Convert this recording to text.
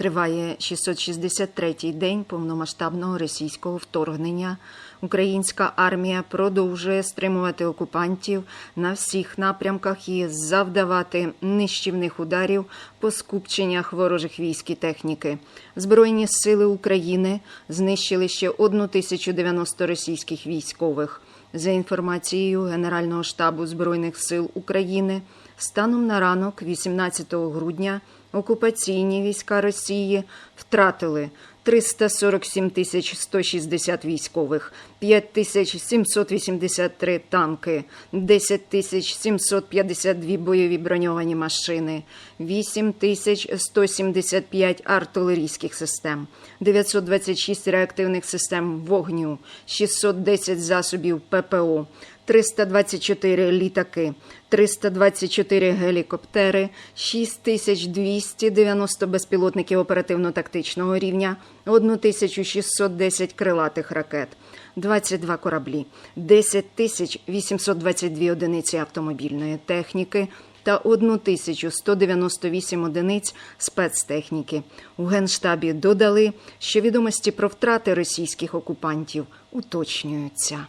Триває 663-й день повномасштабного російського вторгнення. Українська армія продовжує стримувати окупантів на всіх напрямках і завдавати нищівних ударів по скупченнях ворожих військ і техніки. Збройні сили України знищили ще 1090 російських військових. За інформацією Генерального штабу Збройних сил України, станом на ранок, 18 грудня, окупаційні війська Росії втратили 347 тисяч 160 військових, 5 тисяч 783 танки, 10 тисяч 752 бойові броньовані машини, 8 тисяч 175 артилерійських систем, 926 реактивних систем вогню, 610 засобів ППО, 324 літаки, 324 гелікоптери, 6290 безпілотників оперативно-тактичного рівня, 1610 крилатих ракет, 22 кораблі, 10 822 одиниці автомобільної техніки та 1198 одиниць спецтехніки. У Генштабі додали, що відомості про втрати російських окупантів уточнюються.